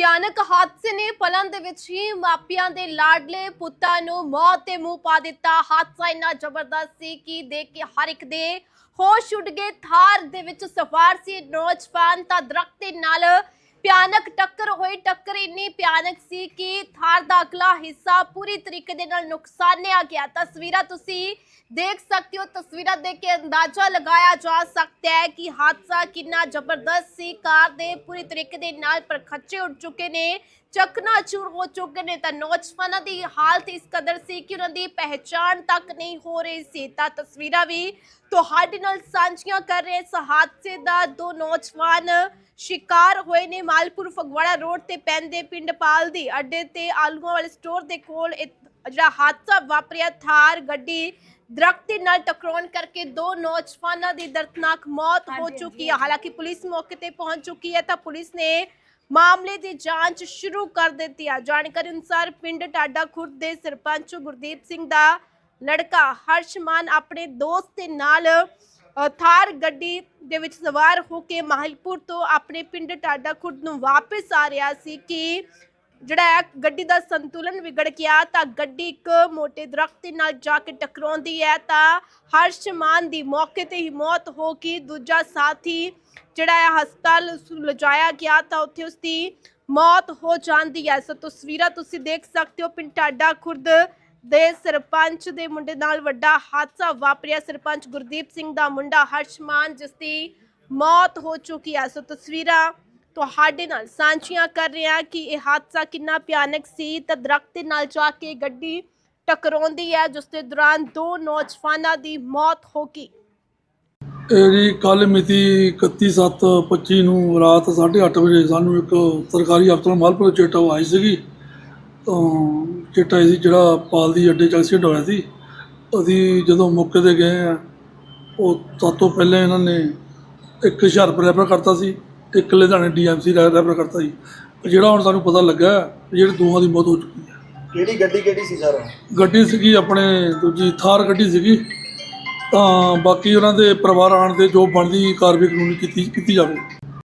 ਭਿਆਨਕ ਹਾਦਸੇ ਨੇ ਪਲਨ ਦੇ ਵਿੱਚ ਹੀ ਮਾਪਿਆਂ ਦੇ ਲਾਡਲੇ ਪੁੱਤਾਂ ਨੂੰ ਮੌਤ ਦੇ ਮੂੰਹ ਪਾ ਦਿੱਤਾ। ਹਾਦਸਾ ਇੰਨਾ ਜ਼ਬਰਦਸਤ ਸੀ ਕਿ ਦੇਖ ਕੇ ਹਰ ਇੱਕ ਦੇ ਹੋਸ਼ ਉੱਡ ਗਏ। ਥਾਰ ਦੇ ਵਿੱਚ ਸਵਾਰ ਸੀ ਨੌਜਵਾਨ ਤਾਂ ਦਰਖਤ ਦੇ ਨਾਲ ਭਿਆਨਕ ਟੱਕਰ ਹੋਈ। ਟੱਕਰ ਇੰਨੀ ਭਿਆਨਕ ਸੀ ਕਿ ਥਾਰ ਦਾ ਅਗਲਾ ਹਿੱਸਾ ਪੂਰੀ ਤਰੀਕੇ ਦੇ ਨਾਲ ਨੁਕਸਾਨਿਆ ਗਿਆ। ਤਸਵੀਰਾਂ ਤੁਸੀਂ ਦੇਖ ਸਕਦੇ ਹੋ। ਤਸਵੀਰਾਂ ਦੇਖ ਕੇ ਅੰਦਾਜ਼ਾ ਲਗਾਇਆ ਜਾ ਸਕਦਾ ਹੈ ਕਿ ਹਾਦਸਾ ਕਿੰਨਾ ਜ਼ਬਰਦਸਤ ਸੀ। ਕਾਰ ਦੇ ਪੂਰੀ ਤਰੀਕੇ ਦੇ ਨਾਲ ਪਰਖੱਚੇ ਉੱਡ ਚੁੱਕੇ ਨੇ ਚਕਨਾਚੂਰ ਹੋ ਚੁੱਕੇ ਨੇ। ਤਾਂ ਨੌਜਵਾਨਾਂ ਦੀ ਹਾਲਤ ਇਸ ਕਦਰ ਸੀ ਕਿ ਉਹਨਾਂ ਦੀ ਪਹਿਚਾਣ ਤੱਕ ਨਹੀਂ ਹੋ ਰਹੀ ਸੀ। ਤਾਂ ਤਸਵੀਰਾਂ ਵੀ ਤੁਹਾਡੇ ਨਾਲ ਸਾਂਝੀਆਂ ਕਰ ਰਹੇ ਇਸ ਹਾਦਸੇ ਦਾ ਦੋ ਨੌਜਵਾਨ ਸ਼ਿਕਾਰ ਹੋਏ ਨੇ ਮਾਲਪੁਰ ਫਗਵਾੜਾ ਰੋਡ ਤੇ ਪੈਂਦੇ ਪਿੰਡ ਪਾਲ ਦੀ ਅੱਡੇ ਤੇ ਆਲੂਆਂ ਵਾਲੇ ਸਟੋਰ ਦੇ ਕੋਲ ਜਿਹੜਾ ਹਾਦਸਾ ਵਾਪਰਿਆ ਥਾਰ ਗੱਡੀ ਦਰਖਤ ਦੇ ਨਾਲ ਟਕਰਾਉਣ ਕਰਕੇ ਦੋ ਨੌਜਵਾਨਾਂ ਦੀ ਦਰਦਨਾਕ ਮੌਤ ਹੋ ਚੁੱਕੀ ਹੈ ਹਾਲਾਂਕਿ ਪੁਲਿਸ ਮੌਕੇ ਤੇ ਪਹੁੰਚ ਚੁੱਕੀ ਹੈ ਤਾਂ ਪੁਲਿਸ ਨੇ ਮਾਮਲੇ ਦੀ ਜਾਂਚ ਸ਼ੁਰੂ ਕਰ ਦਿੱਤੀ ਹੈ ਜਾਣਕਾਰੀ ਅਨੁਸਾਰ ਪਿੰਡ ਟਾਡਾ ਖੁਰਦ ਦੇ ਸਰਪੰਚ ਗੁਰਦੀਪ ਸਿੰਘ ਦਾ ਲੜਕਾ ਹਰਸ਼ਮਾਨ ਆਪਣੇ ਦੋਸਤ ਦੇ ਨਾਲ ਥਾਰ ਗੱਡੀ ਦੇ ਵਿੱਚ ਸਵਾਰ ਹੋ ਕੇ ਮਾਹਲਪੁਰ ਤੋਂ ਆਪਣੇ ਪਿੰਡ ਟਾਡਾ ਖੁਰਦ ਨੂੰ ਵਾਪਸ ਆ ਰਿਹਾ ਸੀ ਕਿ ਜਿਹੜਾ ਗੱਡੀ ਦਾ ਸੰਤੁਲਨ ਵਿਗੜ ਗਿਆ ਤਾਂ ਗੱਡੀ ਇੱਕ ਮੋਟੇ ਦਰਖਤ ਦੇ ਨਾਲ ਜਾ ਕੇ ਟਕਰਾਉਂਦੀ ਹੈ ਤਾਂ ਹਰਸ਼ਮਾਨ ਦੀ ਮੌਕੇ ਤੇ ਹੀ ਮੌਤ ਹੋ ਗਈ। ਦੂਜਾ ਸਾਥੀ ਜਿਹੜਾ ਹੈ, ਹਸਪਤਾਲ ਉਸ ਲਿਜਾਇਆ ਗਿਆ ਤਾਂ ਉੱਥੇ ਉਸ ਦੀ ਮੌਤ ਹੋ ਜਾਂਦੀ ਹੈ। ਸੋ ਤਸਵੀਰਾਂ ਤੁਸੀਂ ਦੇਖ ਸਕਦੇ ਹੋ, ਪਿੰਡ ਟਾਡਾ ਖੁਰਦ ਦੇ ਸਰਪੰਚ ਦੇ ਮੁੰਡੇ ਨਾਲ ਵੱਡਾ ਹਾਦਸਾ ਵਾਪਰਿਆ। ਸਰਪੰਚ ਗੁਰਦੀਪ ਸਿੰਘ ਦਾ ਮੁੰਡਾ ਹਰਸ਼ਮਾਨ, ਜਿਸ ਦੀ ਮੌਤ ਹੋ ਚੁੱਕੀ ਹੈ। ਸੋ ਤਸਵੀਰਾਂ ਤੁਹਾਡੇ ਨਾਲ ਸਾਂਝੀਆਂ ਕਰ ਰਹੇ ਕਿ ਇਹ ਹਾਦਸਾ ਕਿੰਨਾ ਭਿਆਨਕ ਸੀ। ਤਾਂ ਦਰਖਤ ਦੇ ਨਾਲ ਜਾ ਕੇ ਗੱਡੀ ਟਕਰਾਉਂਦੀ ਹੈ, ਜਿਸ ਦੇ ਦੌਰਾਨ ਦੋ ਨੌਜਵਾਨਾਂ ਦੀ ਮੌਤ ਹੋ ਗਈ। ਇਹ ਜੀ ਕੱਲ ਮਿਤੀ 31/7/25 ਨੂੰ ਰਾਤ 8:30 ਵਜੇ ਸਾਨੂੰ ਇੱਕ ਸਰਕਾਰੀ ਅਫਸਰ ਮਾਲਪੁਰ ਚੇਟਾ ਆਈ ਸੀਗੀ। ਤਾਂ ਚੇਟਾ ਸੀ ਜਿਹੜਾ ਪਾਲ ਦੀ ਅੱਡੇ ਚ ਐਕਸੀਡੈਂਟ ਹੋਇਆ ਸੀ। ਅਸੀਂ ਜਦੋਂ ਮੌਕੇ ਤੇ ਗਏ ਆ ਉਹ ਸਭ ਤੋਂ ਪਹਿਲਾਂ ਇਹਨਾਂ ਨੇ ਇੱਕ ਹੁਸ਼ਿਆਰਪੁਰ ਰੈਫਰ ਕਰਤਾ ਸੀ ਇੱਕ ਲੁਧਿਆਣੇ ਡੀਐਮਸੀ ਰੈਫਰ ਕਰਤਾ ਸੀ। ਜਿਹੜਾ ਹੁਣ ਸਾਨੂੰ ਪਤਾ ਲੱਗਾ ਜਿਹੜੇ ਦੋਹਾਂ ਦੀ ਮੌਤ ਹੋ ਚੁੱਕੀ ਹੈ। ਕਿਹੜੀ ਗੱਡੀ ਕਿਹੜੀ ਸੀ ਸਰ? ਗੱਡੀ ਸੀਗੀ ਆਪਣੇ ਦੂਜੀ ਥਾਰ ਗੱਡੀ ਸੀਗੀ। ਤਾਂ ਬਾਕੀ ਉਹਨਾਂ ਦੇ ਪਰਿਵਾਰ ਆਣ ਦੇ ਜੋ ਬਣਦੀ ਕਾਰਵਾਈ ਕਾਨੂੰਨੀ ਕੀਤੀ ਕੀਤੀ ਜਾਵੇ।